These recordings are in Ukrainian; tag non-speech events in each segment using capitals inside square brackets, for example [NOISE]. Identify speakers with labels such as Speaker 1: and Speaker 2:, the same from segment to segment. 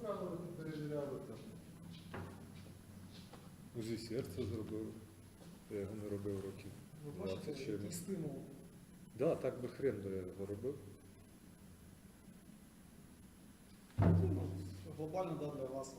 Speaker 1: відправили, перевіряли там. Зі серця зробив. Я його не робив років.
Speaker 2: Ви бачите, який стимул.
Speaker 1: Да, так би хрен би я його робив.
Speaker 2: Ну, Глобально да, для вас.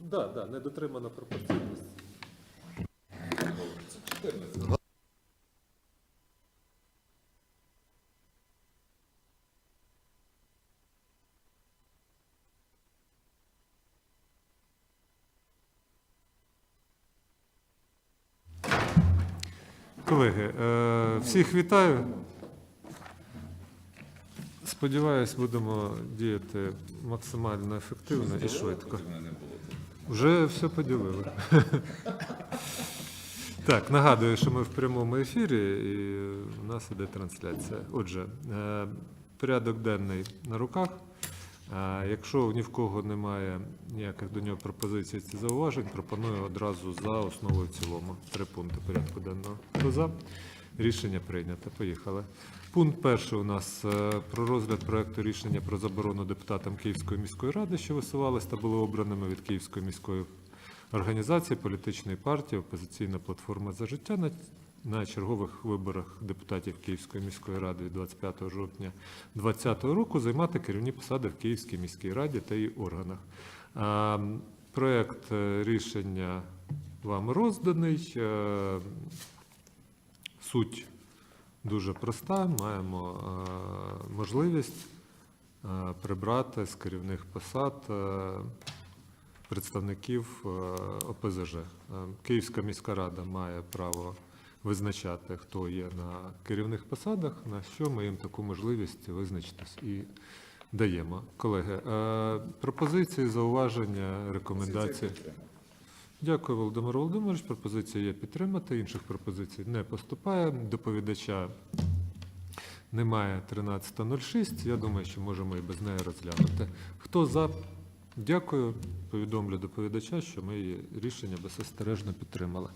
Speaker 1: Да, да, не дотримана пропорційність. Колеги, е, всіх вітаю. Сподіваюсь, будемо діяти максимально ефективно і швидко. Вже все поділили. [LAUGHS] Так, нагадую, що ми в прямому ефірі і у нас іде трансляція. Отже, е, порядок денний на руках. Е, Якщо ні в кого немає ніяких до нього пропозицій чи зауважень, пропоную одразу за основу і в цілому. Три пункти порядку денного. Хто за? Рішення прийнято. Поїхали. Пункт перший у нас е, про розгляд проекту рішення про заборону депутатам Київської міської ради, що висувались та були обраними від Київської міської організації, політичної партії, опозиційна платформа за життя на, на чергових виборах депутатів Київської міської ради від 25 жовтня 2020 року займати керівні посади в Київській міській раді та її органах. А, проект е, рішення вам розданий. Е, Суть дуже проста. Маємо е, можливість е, прибрати з керівних посад е, представників ОПЗЖ. Київська міська рада має право визначати, хто є на керівних посадах, на що ми їм таку можливість визначитись і даємо. Колеги, пропозиції, зауваження, рекомендації. Дякую, Володимир Володимирович. Пропозиція є підтримати. Інших пропозицій не поступає. Доповідача немає 13.06. Я думаю, що можемо і без неї розглянути. Хто за? Дякую. Повідомлю доповідача, що ми її рішення беззастережно підтримали.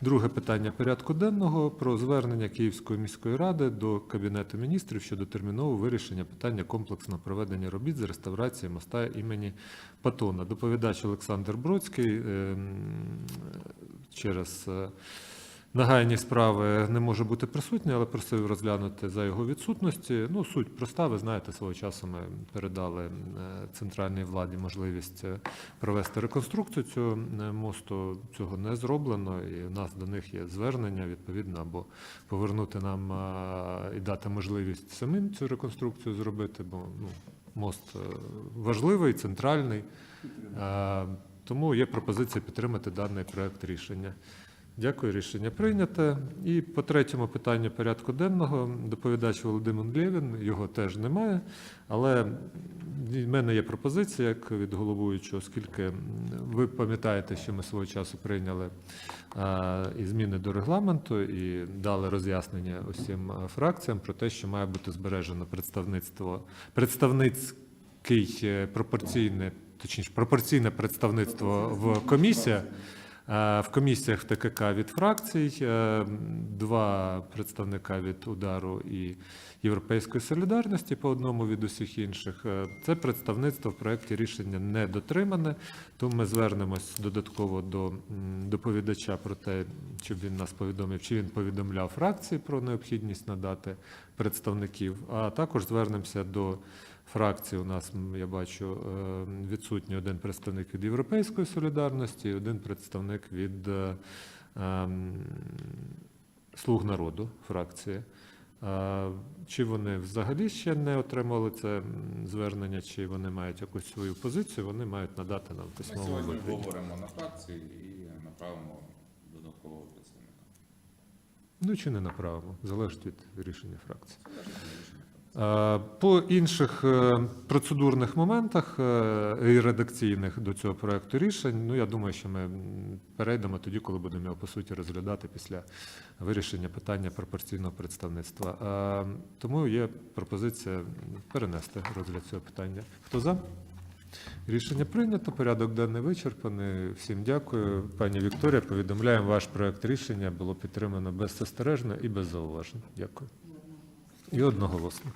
Speaker 1: Друге питання порядку денного про звернення Київської міської ради до Кабінету міністрів щодо термінового вирішення питання комплексного проведення робіт з реставрації моста імені Патона. Доповідач Олександр Бродський ем, через е, нагайні справи не може бути присутній, але просив розглянути за його відсутності. Ну, суть проста, ви знаєте, свого часу ми передали е, центральній владі можливість е, провести реконструкцію цього е, мосту. Цього не зроблено, і в нас до них є звернення відповідно або повернути нам і дати можливість самим цю реконструкцію зробити, бо ну, мост важливий, центральний. Тому є пропозиція підтримати даний проект рішення. Дякую, рішення прийнято. І по третьому питанню порядку денного доповідач Володимир Лєвін, його теж немає, але в мене є пропозиція як від головуючого, оскільки ви пам'ятаєте, що ми свого часу прийняли а, і зміни до регламенту і дали роз'яснення усім фракціям про те, що має бути збережено представництво представницький е, пропорційне, точніше пропорційне представництво в комісіях. Е, В комісіях ТКК від фракцій, е, два представника від удару і Європейської солідарності по одному від усіх інших. Е, Це представництво в проєкті рішення не дотримане, тому ми звернемось додатково до доповідача про те, щоб він нас повідомив, чи він повідомляв фракції про необхідність надати представників, а також звернемося до фракції. У нас я бачу е, відсутній один представник від Європейської солідарності, і один представник від е, ем, Слуг народу фракції. Е, Чи вони взагалі ще не отримали це звернення, чи вони мають якусь свою позицію, вони мають надати нам в
Speaker 3: Ми сьогодні говоримо на фракції і направимо додаткового представника.
Speaker 1: Ну чи не направимо, залежить від рішення фракції. Е, По інших е, процедурних моментах е, і редакційних до цього проекту рішень, ну я думаю, що ми перейдемо тоді, коли будемо його по суті розглядати після вирішення питання пропорційного представництва. Тому є пропозиція перенести розгляд цього питання. Хто за? Рішення прийнято, порядок денний вичерпаний. Всім дякую. Пані Вікторія, повідомляємо, ваш проект рішення було підтримано беззастережно і без зауважень. Дякую. І одноголосно.